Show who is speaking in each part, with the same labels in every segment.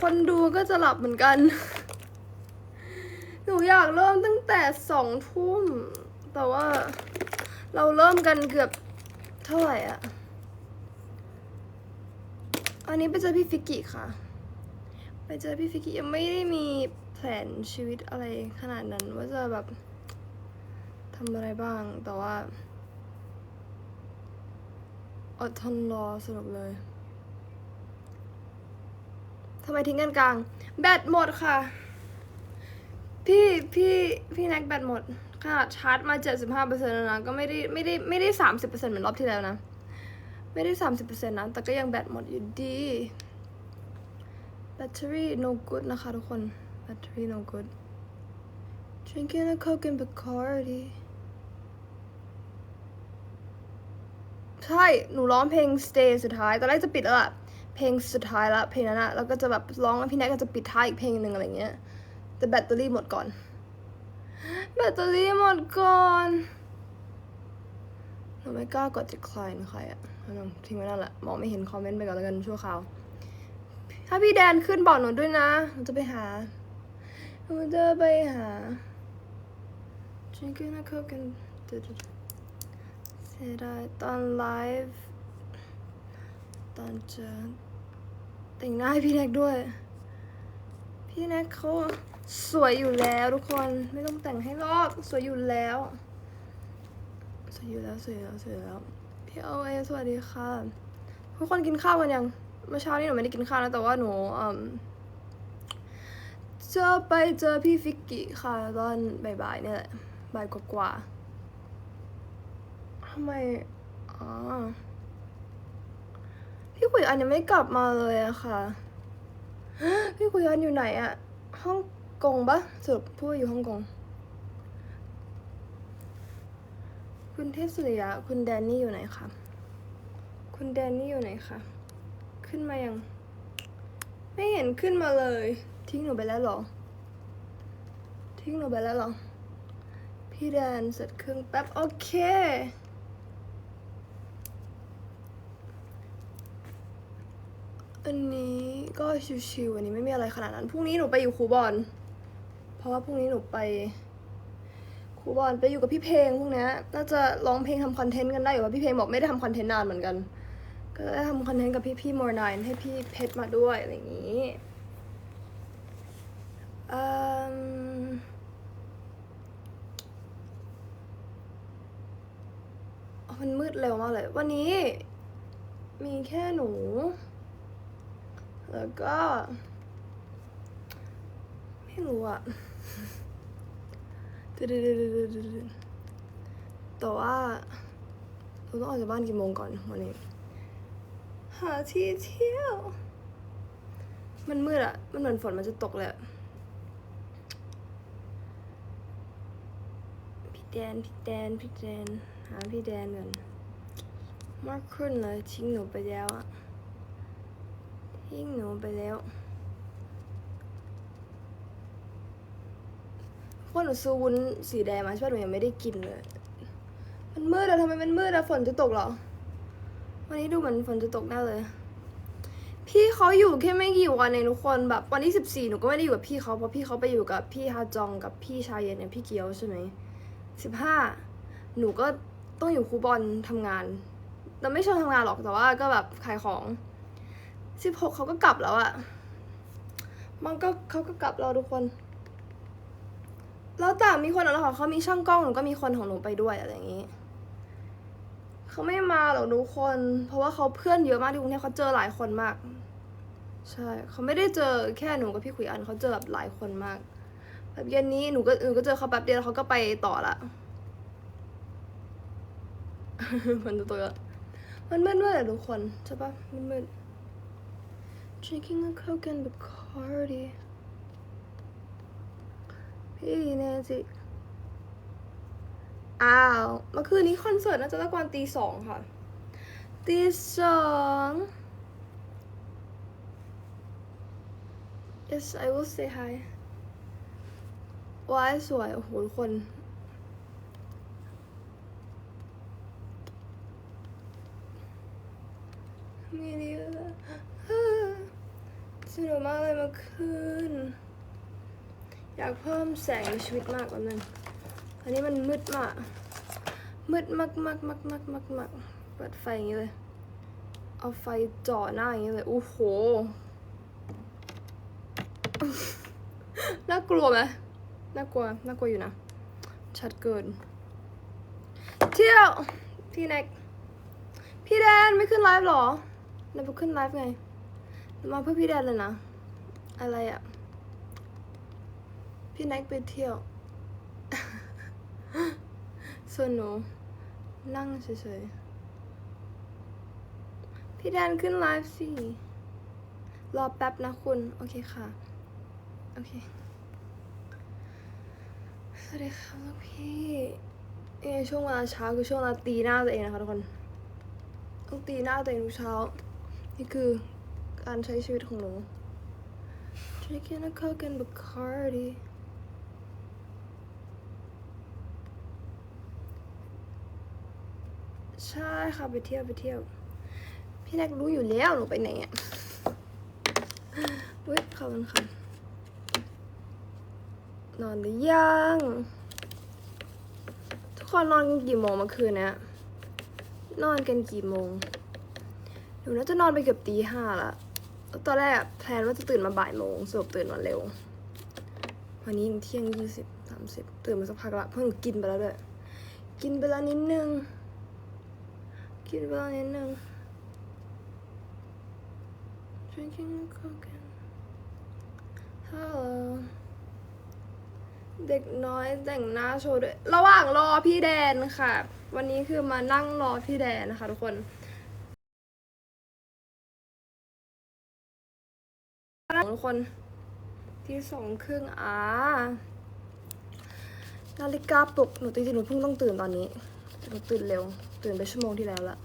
Speaker 1: คนดูก็จะหลับเหมือนกัน หนูอยากเริ่มตั้งแต่สองทุ่ม แต่ว่าเราเริ่มกันเกือบเท่าไหร่อะอันนี้ไปเจอพี่ฟิกกี้ค่ะ ไปเจอพี่ฟิกกี้ยังไม่ได้มีแผนชีวิตอะไรขนาดนั้น ว่าจะแบบทำอะไรบ้าง แต่ว่าอดทนรอสนุกเลยำไมทิ้งกันกลาง แบตหมดค่ะ พี่พี่พี่แน็กแบตหมดขนาดชาร์จมา 75%แล้วนะ ก็ไม่ได้ไม่ได้ไม่ได้ 30%เหมือนรอบที่แล้วนะ ไม่ได้ 30%นะ แต่ก็ยังแบตหมดอยู่ดีแบตเตอรี่ no good นะคะทุกคนแบตเตอรี่ no good drinking a coke and Bacardi ใช่ หนูร้องเพลง stay สุดท้าย ตอนแรกจะปิดแล้วล่ะ เพลงสุดท้ายละเพลงนั้นอะแล้วก็จะแบบร้องแล้วพี่แน็กก็จะปิดท้ายอีกเพลงหนึ่งอะไรเงี้ย แต่แบตเตอรี่หมดก่อน แบตเตอรี่หมดก่อนหนูไม่กล้ากด decline ใครอะทิ้งไว้นั่นแหละมองไม่เห็นคอมเมนต์ไปก่อนแล้วกันชั่วคราว ถ้าพี่แดนขึ้นบอกหนูด้วยนะหนูจะไปหาหนูจะไปหา drinking a coke and เสียดายตอนไลฟ์ตอนเจอ แต่งหน้าให้พี่แน็กด้วย พี่แน็กเขาสวยอยู่แล้วทุกคนไม่ต้องแต่งให้หรอกสวยอยู่แล้ว สวยอยู่แล้วสวยอยู่แล้วสวยอยู่แล้วพี่เอเอสวัสดีค่ะทุกคนกินข้าวกันยังเมื่อเช้านี้หนูไม่ได้กินข้าวนะแต่ว่าหนูอืมจะไปเจอพี่ฟิกกี้ค่ะตอนบ่ายๆเนี่ยแหละบ่ายกว่าๆทำไมอ๋อ พี่กุยอันยังไม่กลับมาเลยอะค่ะ พี่กุยอันอยู่ไหนอะฮ่องกงปะสรุปพูดอยู่ฮ่องกง คุณเทพสุริยะ คุณแดนนี่อยู่ไหนคะคุณแดนนี่อยู่ไหนคะขึ้นมายัง ไม่เห็นขึ้นมาเลย ทิ้งหนูไปแล้วหรอ ทิ้งหนูไปแล้วหรอ พี่แดนเสร็จเครื่องแป๊บโอเค อันนี้ก็ชิวๆอันนี้ไม่มีอะไรขนาดนั้นพรุ่งนี้หนูไปอยู่ครูบอลเพราะว่าพรุ่งนี้หนูไปครูบอลไปอยู่กับพี่เพลงพวกเนี้ยน่าจะร้องเพลงทำคอนเทนต์กันได้อยู่ว่าพี่เพลงบอกไม่ได้ทำคอนเทนต์นานเหมือนกัน ก็ได้ทำคอนเทนต์กับพี่พี่มอร์นายให้พี่เพชรมาด้วยอะไรอย่างนี้อืมมันมืดเร็วมากเลย วันนี้มีแค่หนู แล้วก็ ไม่รู้อะแต่ว่าเราต้องออกจากบ้านกี่โมงก่อนวันนี้ หาที่เที่ยว มันมืดอะมันเหมือนฝนมันจะตกเลยอะพี่แดน พี่แดน พี่แดน หาพี่แดนก่อนมากขึ้นเลยทิ้งหนูไปแล้วอะ ทิ้งหนูไปแล้วพวกหนูซื้อวุ้นสีแดงมาใช่ป่ะหนูยังไม่ได้กินเลย มันมืดอะทำไมมันมืดอะฝนจะตกเหรอ วันนี้ดูเหมือนฝนจะตกแน่เลย พี่เขาอยู่แค่ไม่กี่วันเองทุกคนแบบวันที่สิบสี่หนูก็ไม่ได้อยู่กับพี่เขาเพราะพี่เขาไปอยู่กับพี่ฮาจองกับพี่ชายเย็นเนี่ยพี่เกียวใช่ไหมสิบห้าหนูก็ต้องอยู่คูบอลทำงาน แต่ไม่ชิงทำงานหรอกแต่ว่าก็แบบขายของ สิบหกเขาก็กลับแล้วอะมันก็เขาก็กลับแล้วทุกคน แล้วแต่มีคนของเขาเขามีช่างกล้องหนูก็มีคนของหนูไปด้วยอะไรอย่างนี้เขาไม่มาหรอกทุกคน เพราะว่าเขาเพื่อนเยอะมากที่กรุงเทพเขาเจอหลายคนมาก ใช่เขาไม่ได้เจอแค่หนูกับพี่ขุยอันเขาเจอแบบหลายคนมากแบบเย็นนี้หนูก็หนูก็เจอเขาแป๊บเดียวแล้วเขาก็ไปต่อละมันตัวตัวมันมืดๆอะทุกคนใช่ปะมันมืด drinking a coke and Bacardi พี่เนจิอ้าวเมื่อคืนนี้คอนเสิร์ตน่าจะตะกวันตีสองค่ะ ตีสอง yes I will say hi ว้ายสวย โอ้โหทุกคนม่ดี แล้วจะนุกมากเลยเมื่อคืนอยากเพิ่มแสงในชีวิตมากกว่านึงอันนี้มันมืดมาก มืดมากมากมากมากมากมากเปิดไฟอย่างนี้เลย เอาไฟจ่อหน้าอย่างนี้เลย โอ้โห น่ากลัวไหมน่ากลัว น่ากลัวอยู่นะ ชัดเกิน เที่ยว พี่แน็ก พี่แดนไม่ขึ้นไลฟ์หรอเราไปขึ้นไลฟ์ไง มาเพื่อพี่แดนเลยนะ อะไรอะพี่แน็กไปเที่ยว ส่วนหนู นั่งเฉยๆ พี่แดนขึ้นไลฟ์สิ รอแป๊บนะคุณ โอเคค่ะ โอเค สวัสดีค่ะลูกพี่เอช่วงเวลาเช้าคือช่วงเวลาตีหน้าตัวเองนะคะทุกคน ต้องตีหน้าตัวเองทุกเช้า นี่คือ การใช้ชีวิตของหนู Drinking a Coke and Bacardi ใช่ค่ะไปเที่ยวไปเที่ยว พี่แน็กรู้อยู่แล้วหนูไปไหนอะเว้ยขอบคุณค่ะนอนหรือยัง ทุกคนนอนกันกี่โมงเมื่อคืนเนี้ยนอนกันกี่โมง หนูน่าจะนอนไปเกือบตีห้าละ ตอนแรกแพลนว่าจะตื่นมาบ่ายโมงสรุปตื่นมาเร็ว วันนี้เที่ยงยี่สิบสามสิบตื่นมาสักพักละเพราะหนูกินไปแล้วด้วย กินไปแล้วนิดนึง กินไปแล้วนิดนึง drinking a coke and hello เด็กน้อยแต่งหน้าโชว์ด้วย ระหว่างรอพี่แดนค่ะ วันนี้คือมานั่งรอพี่แดนนะคะทุกคน คนที่สองครึ่งอ่านาฬิกาปลุกหนูจริงๆหนูเพิ่งต้องตื่นตอนนี้หนูตื่นเร็ว ตื่นไปชั่วโมงที่แล้วละ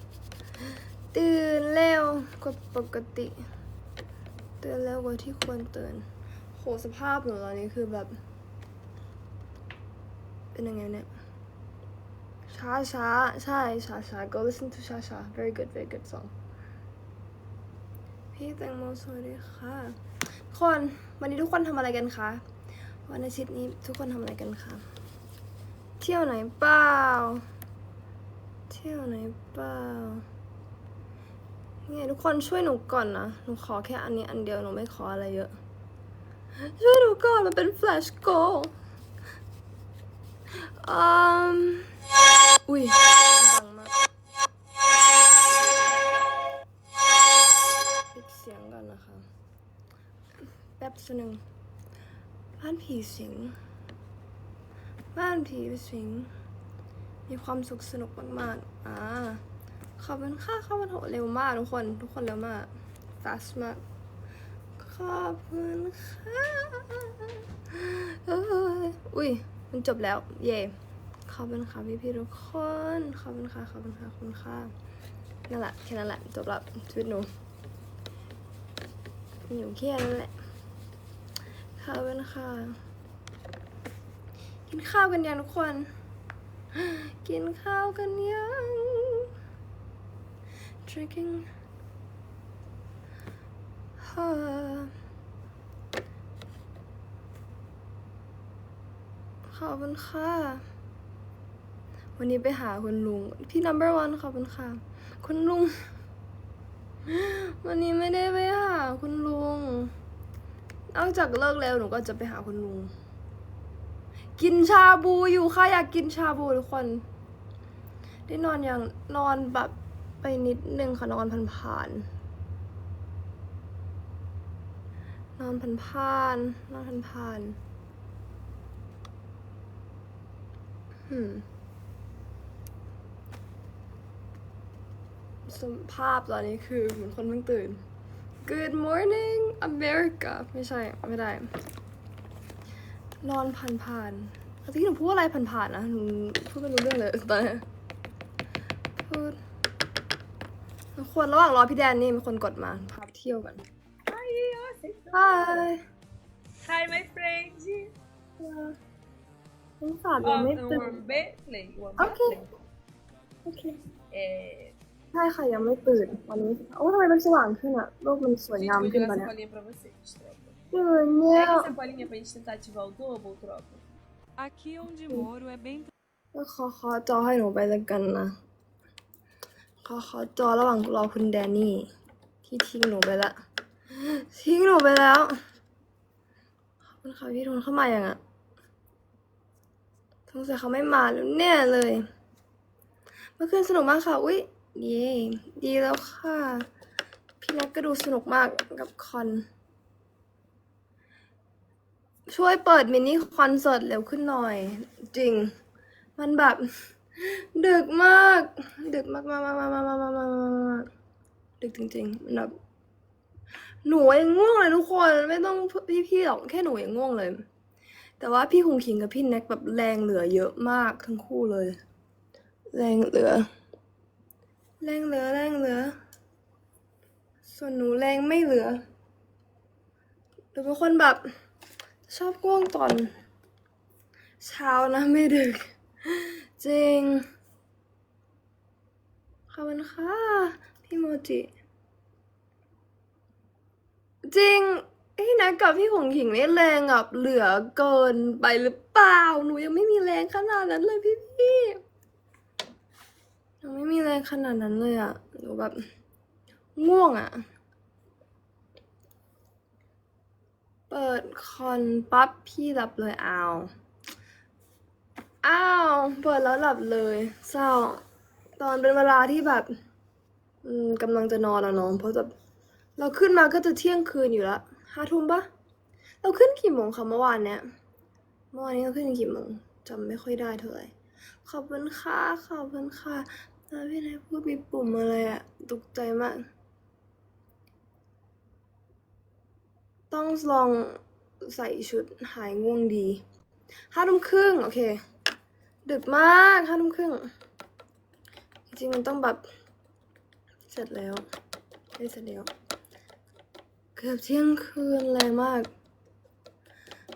Speaker 1: ตื่นเร็วกว่าปกติ ตื่นเร็วกว่าที่ควรตื่นโหสภาพหนูตอนนี้คือแบบ เป็นยังไงเนี่ยช้าช้าใช่ช้าช้า go listen to ช้าช้า very good very good song พี่แตงโมสวัสดีค่ะ คนวันนี้ทุกคนทำอะไรกันคะวันอาทิตย์นี้ทุกคนทำอะไรกันคะเที่ยวไหนเปล่าเที่ยวไหนเปล่าเนี่ยทุกคนช่วยหนูก่อนนะหนูขอแค่อันนี้อันเดียวหนูไม่ขออะไรเยอะ ช่วยหนูก่อนมันเป็น flash goal อืมอุ้ย แป๊บหนึ่งบ้านผีสิง บ้านผีสิง มีความสุขสนุกมากๆ อ่า ขอบคุณค่าเข้ามาโถเร็วมากทุกคน ทุกคนเร็วมาก fast มาก ขอบคุณค่ะเอ้ยอุ้ย มันจบแล้ว เย่ขอบคุณค่ะพี่พี่ๆทุกคน ขอบคุณค่ะ ขอบคุณค่ะ ขอบคุณค่ะ นั่นแหละ แค่นั้นแหละ จบแล้วชีวิตหนูอยู่แค่นั้นแหละ ขอบคุณค่ะ กินข้าวกันยังทุกคน กินข้าวกันยัง drinking ฮ่าขอบคุณค่ะ วันนี้ไปหาคุณลุง พี่ number one ขอบคุณค่ะ คุณลุง วันนี้ไม่ได้ไปหาคุณลุง นอกจากเลิกแล้วหนูก็จะไปหาคุณลุง กินชาบูอยู่ค่ะอยากกินชาบูทุกคน ได้นอนอย่างนอนแบบไปนิดนึงค่ะนอนผ่านๆนอนผ่านๆนอนผ่านๆหืมสภาพตอนนี้คือเหมือนคนเพิ่งตื่น Good morning America ไม่ใช่ ไม่ได้ นอนผ่านๆตอนที่หนูพูดอะไรผ่านๆนะหนูพูดไม่รู้เรื่องเลยตอนนี้พูดทุกคนระหว่างรอพี่แดนนี่มีคนกดมาพาไปเที่ยวกัน
Speaker 2: Hi, Yosef.
Speaker 1: Hi
Speaker 2: Hi, my friend.
Speaker 1: ฉันฝากยัง
Speaker 2: Um,
Speaker 1: ไม่ตื่น
Speaker 2: one Bentley. One
Speaker 1: Okay.
Speaker 2: Bentley.
Speaker 1: โอเค
Speaker 2: É,
Speaker 1: ใช่ค่ะยังไม่ตื่นวันนี้โอ้ทำไมมันสว่างขึ้นอะโลกมันสวย
Speaker 2: Gente,
Speaker 1: งาม
Speaker 2: vou
Speaker 1: ขึ้น
Speaker 2: virar
Speaker 1: ปะ
Speaker 2: essa
Speaker 1: เนี่ย
Speaker 2: bolinha pra vocês, tropa.
Speaker 1: ตื่นเนี่ย
Speaker 2: Pega essa bolinha pra gente tentar ativar o double, tropa.
Speaker 3: Aqui onde moro é bem
Speaker 1: ก็ขอขอจอให้หนูไปแล้วกันนะขอขอจอระหว่างรอคุณแดนนี่ ที่ทิ้งหนูไปละ ทิ้งหนูไปแล้ว ขอบคุณค่ะพี่ทนเข้ามาอย่างอะสงสัยเขาไม่มาแล้วแน่เลย เมื่อคืนสนุกมากค่ะ อุ๊ย เย่ดีแล้วค่ะ พี่นักก็ดูสนุกมากกับคอน ช่วยเปิดมินิคอนเสิร์ตเร็วขึ้นหน่อย จริง มันแบบ ดึกมาก ดึกมากมากมากมากมากมากมากดึกจริงๆมันแบบหนูยังง่วงเลยทุกคนไม่ต้องพี่ๆหรอกแค่หนูยังง่วงเลย แต่ว่าพี่หุงขิงกับพี่แน็กแบบแรงเหลือเยอะมากทั้งคู่เลย แรงเหลือ แรงเหลือแรงเหลือ ส่วนหนูแรงไม่เหลือหนูเป็นคนแบบชอบง่วงตอน เช้านะไม่ดึก จริง ขอบคุณค่ะ พี่โมจิ จริงพี่นัทกับพี่หงหิงนี่แรงแบบเหลือเกินไปหรือเปล่า หนูยังไม่มีแรงขนาดนั้นเลยพี่พี่ ยังไม่มีแรงขนาดนั้นเลยอะหนูแบบง่วงอะเปิดคอนปั๊บพี่หลับเลยอ้าวอ้าวเปิดแล้วหลับเลยเศร้า ตอนเป็นเวลาที่แบบอืมกำลังจะนอนแล้วน้องเพราะแบบเราขึ้นมาก็จะเที่ยงคืนอยู่ละห้าทุ่มปะเราขึ้นกี่โมงคะเมื่อวานเนี้ยเมื่อวานนี้เราขึ้นกี่โมงจำไม่ค่อยได้เท่าไหร่ขอบคุณค่ะขอบคุณค่ะ แล้วพี่นายพูดมีปุ่มอะไรอะตกใจมาก ต้องลองใส่ชุดหายง่วงดีห้าทุ่มครึ่งโอเค ดึกมากห้าทุ่มครึ่ง จริงๆ มันต้องแบบ เสร็จแล้วได้เสร็จแล้ว เกือบเที่ยงคืนเลยมาก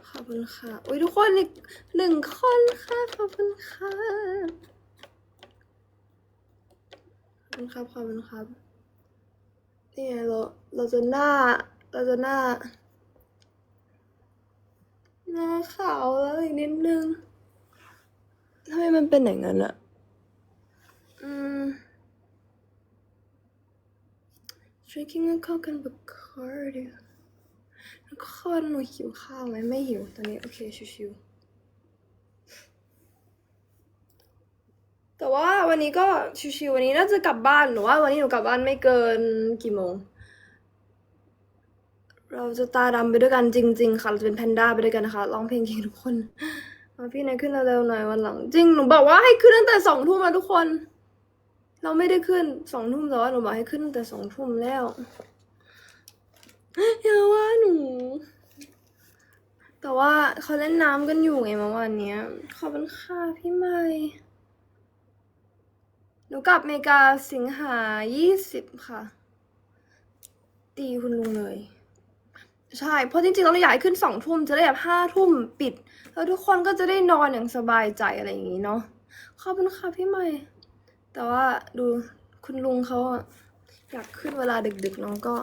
Speaker 1: ขอบคุณค่ะ อุ้ยทุกคนอีกหนึ่งคนค่ะ ขอบคุณค่ะ คุณครับขอบคุณครับนี่ไงเราเราจะหน้า เราจะหน้า หน้าขาวแล้วอีกนิดนึงทำไมมันเป็นอย่างนั้นอะอืม drinking a coke and Bacardi ทุกคนหนูหิวข้าวไหมไม่หิวตอนนี้ โอเคชิวๆ แต่ว่าวันนี้ก็ชิวๆวันนี้น่าจะกลับบ้านหนูว่า วันนี้หนูกลับบ้านไม่เกินกี่โมง เราจะตาดำไปด้วยกันจริง ๆ ค่ะเราจะเป็นแพนด้าไปด้วยกันนะคะร้องเพลงเก่งทุกคนมาพี่นายขึ้นเร็วๆหน่อยวันหลัง จริงหนูบอกว่าให้ขึ้นตั้งแต่สองทุ่มแล้วทุกคน เราไม่ได้ขึ้นสองทุ่มแต่ว่าหนูบอกให้ขึ้นตั้งแต่สองทุ่มแล้วอย่าว่าหนู แต่ว่าเขาเล่นน้ำกันอยู่ไงเมื่อวานเนี้ยขอบคุณค่ะพี่ใหม่ หนูกลับอเมริกาสิงหายี่สิบค่ะ ตีคุณลุงเลย ใช่ เพราะจริงๆเราอยากให้ขึ้นสองทุ่มจะได้แบบห้าทุ่มปิด แล้วทุกคนก็จะได้นอนอย่างสบายใจอะไรอย่างนี้เนาะขอบคุณค่ะพี่ใหม่ แต่ว่าดูคุณลุงเขาอยากขึ้นเวลาดึกๆเน้องก็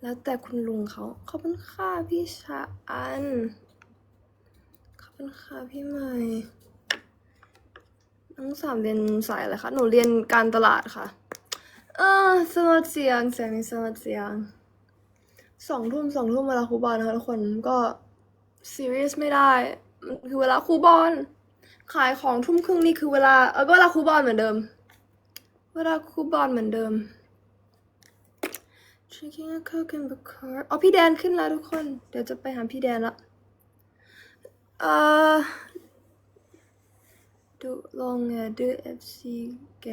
Speaker 1: แล้วแต่คุณลุงเขาขอบคุณค่ะพี่ชาอันขอบคุณค่ะพี่ใหม่ น้งสามเรียนสายอะไรคะ หนูเรียนการตลาดค่ะ เออสวัสดียงแซมมี่สวัสดียงสองทุ่มสองทุ่มเวลาครูบอลนะคะทุกคนก็ซีเรียสไม่ได้มันคือเวลาครูบอลขายของทุ่มครึ่งนี่คือเวลาเออก็เวลาครูบอลเหมือนเดิม เวลาครูบอลเหมือนเดิม drinking a coke in the car อ๋อพี่แดนขึ้นแล้วทุกคน เดี๋ยวจะไปหาพี่แดนละเอ่อ ดูลงไงดู FC แก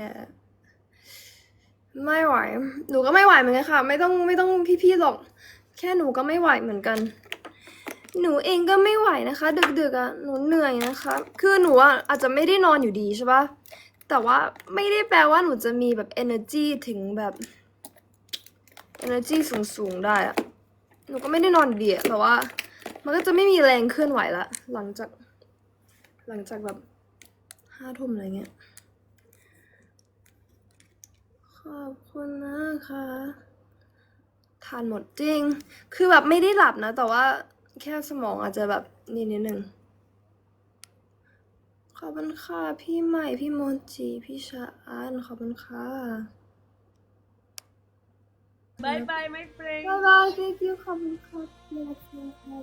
Speaker 1: ไม่ไหว หนูก็ไม่ไหวเหมือนกันค่ะ ไม่ต้องไม่ต้องพี่ๆหรอก แค่หนูก็ไม่ไหวเหมือนกัน หนูเองก็ไม่ไหวนะคะ ดึกๆอะ หนูเหนื่อยนะคะ คือหนูอะอาจจะไม่ได้นอนอยู่ดีใช่ปะแต่ว่าไม่ได้แปลว่าหนูจะมีแบบ energy ถึงแบบ energy สูงๆได้อะหนูก็ไม่ได้นอนอยู่ดีอะแต่ว่า มันก็จะไม่มีแรงเคลื่อนไหวละ หลังจาก หลังจากแบบ ห้าทุ่มอะไรเงี้ยขขอบคุณนะคะทานหมดจริง คือแบบไม่ได้หลับนะ แต่ว่าแค่สมองอาจจะแบบนี่นิดนึงขอบคุณค่ะ พี่ใหม่ พี่โมจิ พี่ชาอันขอบคุณค่ะ
Speaker 2: Bye bye, my friend.
Speaker 1: บ๊ายบาย thank you ขอบคุณค่ะพี่รักค่ะ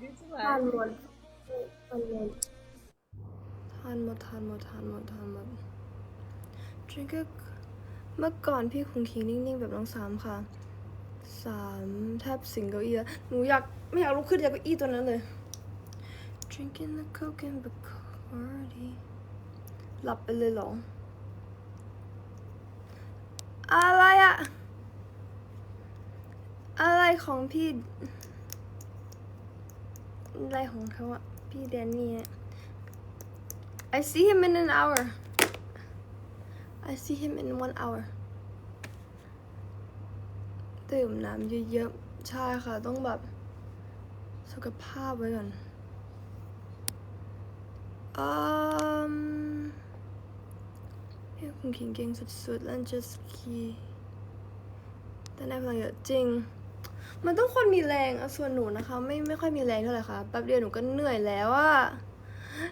Speaker 2: This
Speaker 1: ทาน
Speaker 2: one.
Speaker 1: หมดทานหมด ทานหมดทานหมดทานหมดทานหมด drink a เมื่อก่อนพี่คงทิ้งนิ่งๆ แบบน้องสามค่ะสามแทบสิงเก้าอี้แล้วหนูอยากไม่อยากลุกขึ้นจากเก้าอี้ตัวนั้นเลย drinking the coke and Bacardi หลับไปเลยหรอ อะไรอะอะไรของพี่ อะไรของเขาอะพี่แดนนี่อะ I see him in an hour I see him in one hour ดื่มน้ำเยอะๆ ใช่ค่ะ ต้องแบบ สุขภาพไว้ก่อนอืมพี่คุณขิงเก่งสุดๆ แล้วเจสกีแต่ในพลังเยอะจริง มันต้องคนมีแรงอส่วนหนูนะคะ ไม่ไม่ค่อยมีแรงเท่าไหร่ค่ะ แป๊บเดียวหนูก็เหนื่อยแล้วอะ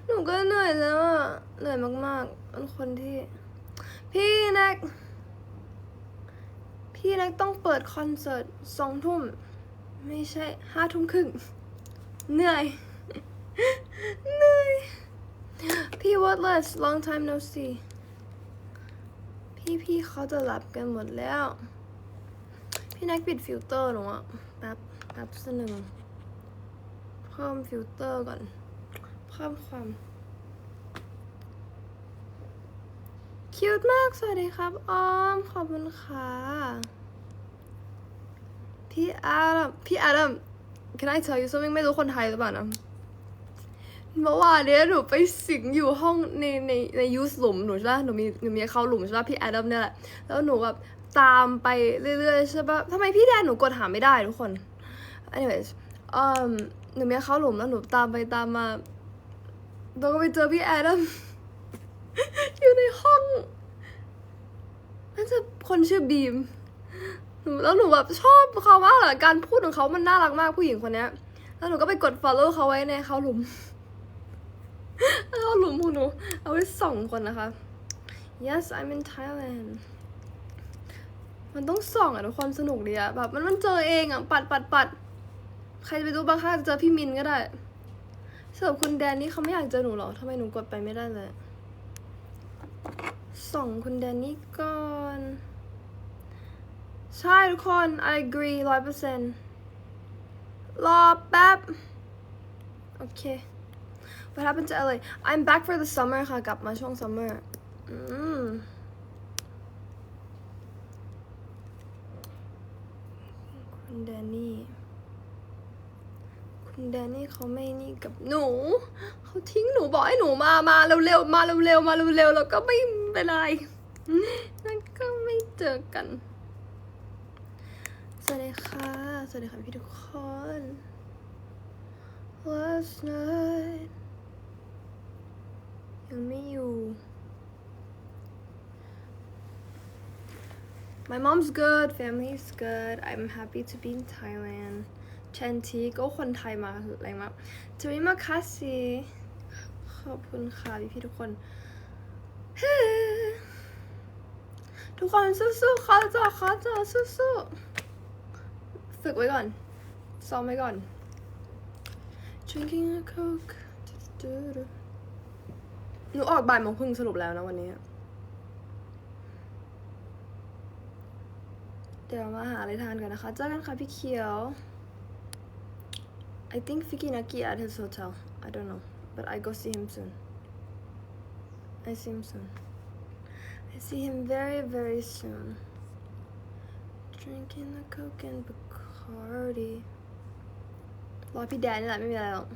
Speaker 1: หนูก็เหนื่อยแล้วอะเหนื่อยมากๆเป็นคนที่ พี่แน็กพี่แน็กต้องเปิดคอนเสิร์ตสองทุ่ม ไม่ใช่ห้าทุ่มครึ่ง เหนื่อย เหนื่อย พี่ Wordless long time no see พี่พี่เขาจะหลับกันหมดแล้ว พี่แน็กปิดฟิลเตอร์หนูอะแป๊บแป๊บสักหนึ่ง เพิ่มฟิลเตอร์ก่อน เพิ่มความคิวมาก สวัสดีครับออม ขอบคุณค่ะ พี่อาดัมพี่อาดัม can I tell you something ไม่รู้คนไทยหรือเปล่านะ เมื่อวานเนี้ยหนูไปสิงอยู่ห้องในในในยูสหลุมหนูใช่ปะหนูมีหนูมีเขาหลุมใช่ปะพี่แอดัมเนี่ยแหละ แล้วหนูแบบตามไปเรื่อยๆใช่ปะทำไมพี่แดนหนูกดหาไม่ได้ทุกคน anyways อืมหนูมีเขาหลุมแล้วหนูตามไปตามมา แล้วก็ไปเจอพี่แอดัมอยู่ในห้องน่าจะคนชื่อบีม แล้วหนูแบบชอบเขามากเลยการพูดของเขามันน่ารักมากผู้หญิงคนเนี้ยแล้วหนูก็ไปกด follow เขาไว้ในเขาหลุมเขาหลุมของหนู เอาไว้ส่องคนนะคะ yes I'm in Thailand มันต้องส่องอะทุกคนสนุกดีอะแบบมันมันเจอเองอะปัดปัดปัดใครจะไปรู้บางครั้งอาจะเจอพี่มินก็ได้ สำหรับคุณแดนนี่เขาไม่อยากเจอหนูหรอทำไมหนูกดไปไม่ได้เลยส่องคุณแดนนี่ก่อน ใช่ทุกคน I agree ร้อยเปอร์เซ็นต์รอแป๊บ โอเค What happened to LA I'm back for the summer ค่ะ กลับมาช่วง summer อืมคุณแดนนี่ แดนนี่เขาไม่นี่กับหนู เขาทิ้งหนูบอกให้หนูมามาเร็วๆมาเร็วๆมาเร็วๆแล้วก็ไม่เป็นไรนั่นก็ไม่เจอกัน สวัสดีค่ะ สวัสดีค่ะพี่ทุกคน last night ยังไม่อยู่ My mom's good family's good I'm happy to be in Thailand เชนทีก็คนไทยมาแรงมากจวิมาคาซีขอบคุณค่ะพี่พี่ทุกคน ทุกคนสู้ๆขอจอขอจอสู้ๆฝึกไว้ก่อน ซ้อมไว้ก่อน drinking a coke หนูออกบ่ายโมงครึ่งสรุปแล้วนะวันนี้ เดี๋ยวมาหาอะไรทานกันนะคะ เจอกันค่ะพี่เขียว I think Fikinaki at his hotel I don't know but I go see him soon I see him soon I see him very very soon drinking the coke and Bacardi รอพี่แดนนี่แหละไม่มีอะไรหรอก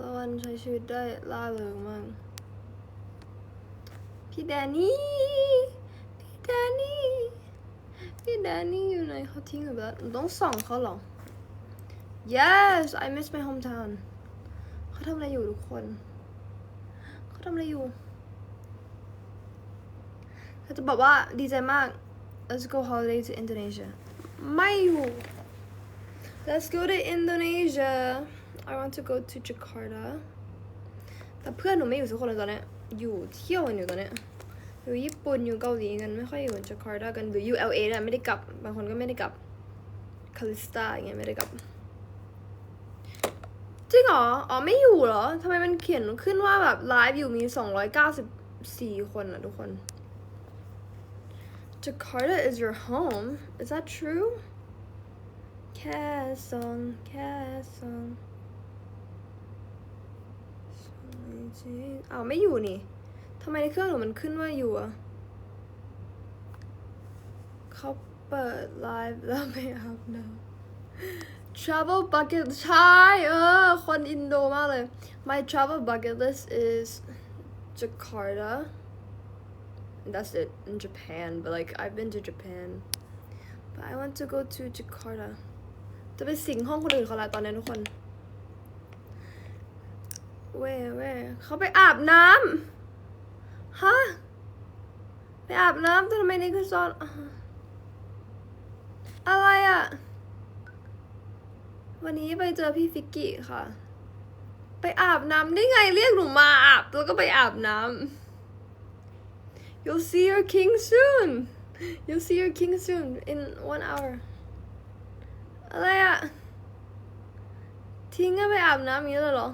Speaker 1: ละวันใช้ชีวิตได้ล่าเริงมาก พี่แดนนี่ พี่แดนนี่ พี่แดนนี่อยู่ไหนเขาทิ้งไปแล้วต้องส่องเขาหรอ yes I miss my hometown เขาทำอะไรอยู่ทุกคน เขาทำอะไรอยู่เขาจะบอกว่าดีใจมาก let's go holiday to Indonesia ไม่อยู่ let's go to Indonesia I want to go to Jakarta แต่เพื่อนหนูไม่อยู่สักคนเลยตอนเนี้ยอยู่เที่ยวกันอยู่ตอนเนี้ย อยู่ญี่ปุ่นอยู่เกาหลีกันไม่ค่อยอยู่จาการ์ตากันหรืออยู่ LA เนี่ยไม่ได้กลับบางคนก็ไม่ได้กลับคาลิสตาอย่างเงี้ยไม่ได้กลับจริงเหรออ๋อไม่อยู่เหรอทำไมมันเขียนขึ้นว่าแบบไลฟ์อยู่มี294คนอะทุกคน Jakarta is your home is that true แค่สองแค่สองอ้าวไม่อยู่นี่ ทำไมในเครื่องหนูมันขึ้นว่าอยู่อะเขาเปิดไลฟ์แล้วไม่อาบน้ำ travel bucket ใช่เออ คนอินโดมากเลย my travel bucket list is Jakarta that's it in Japan but like I've been to Japan but I want to go to Jakarta จะไปสิงห้องคนอื่นเขาละตอนนี้ทุกคน เว้เว้เขาไปอาบน้ำ ฮะ ไปอาบน้ำแต่ทำไมนี่คือซอนอ่าอะไรอะวันนี้ไปเจอพี่ฟิกกี้ค่ะ ไปอาบน้ำได้ไงเรียกหนูมาอาบแล้วก็ไปอาบน้ำ You'll see your king soon You'll see your king soon in one hour อะไรอะทิ้งกันไปอาบน้ำอย่างนี้เลยเหรอ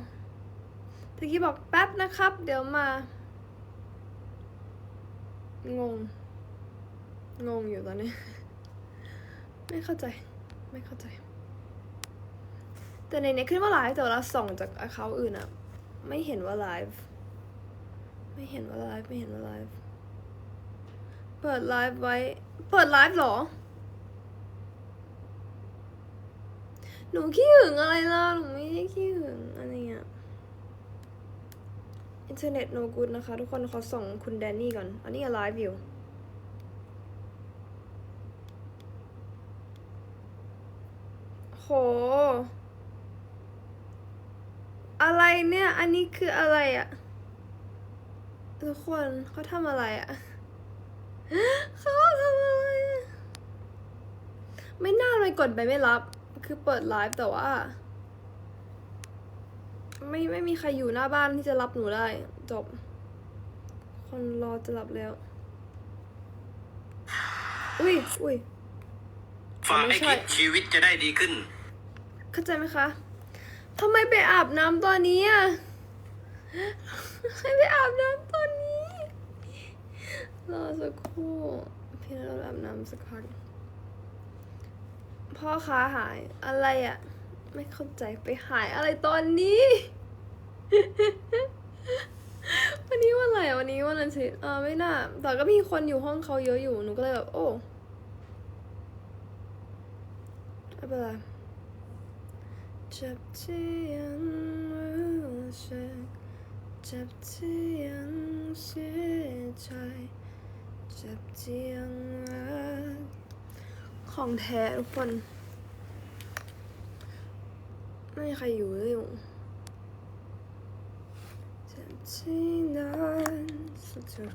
Speaker 1: ตะกี้บอกแป๊บนะครับ เดี๋ยวมา งง งงอยู่ตอนนี้ ไม่เข้าใจ ไม่เข้าใจ แต่ในนี้ขึ้นว่าไลฟ์แต่เวลาส่องจากอ c เคาอื่นอะไม่เห็นว่าไลฟ์ ไม่เห็นว่าไลฟ์ ไม่เห็นว่าไลฟ์ เปิดไลฟ์ไว้ เปิดไลฟ์หรอ หนูขี้หึงอะไรล่ะ หนูไม่ได้ขี้หึงอะไรเงี้ย อินเทอร์เน็ตโนกูดนะคะ ทุกคนขอส่งคุณแดนนี่ก่อน อันนี้ไลฟ์อยู่โห อะไรเนี่ย อันนี้คืออะไรอะทุกคนเขาทำอะไรอะเขาทำอะไร ไม่น่าเลยกดไปไม่รับ คือเปิดไลฟ์แต่ว่า ไม่ไม่มีใครอยู่หน้าบ้านที่จะรับหนูได้ จบ คนรอจะหลับแล้ว อุ้ยอุ้ย
Speaker 4: ฝาก
Speaker 1: ไม่
Speaker 4: ไอ
Speaker 1: ใช่
Speaker 4: คิดชีวิตจะได้ดีขึ้น
Speaker 1: เข้าใจไหมคะทำไมไปอาบน้ำตอนนี้อะให้ไปอาบน้ำตอนนี้รอสักครู่พี่เราอาบน้ำสักพักพ่อค้าหายอะไรอะ ไม่เข้าใจไปหายอะไรตอนนี้ วันนี้วันอะไรอะวันนี้วันอาทิตย์เออไม่น่า แต่ก็มีคนอยู่ห้องเขาเยอะอยู่ หนูก็เลยแบบ โอ้ไม่เป็นไรเจ็บที่ยังรู้สึกจ็บที่ยังเสียใจจ็บที่ยังรักของแท้ทุกคน ไม่มีใครอยู่เล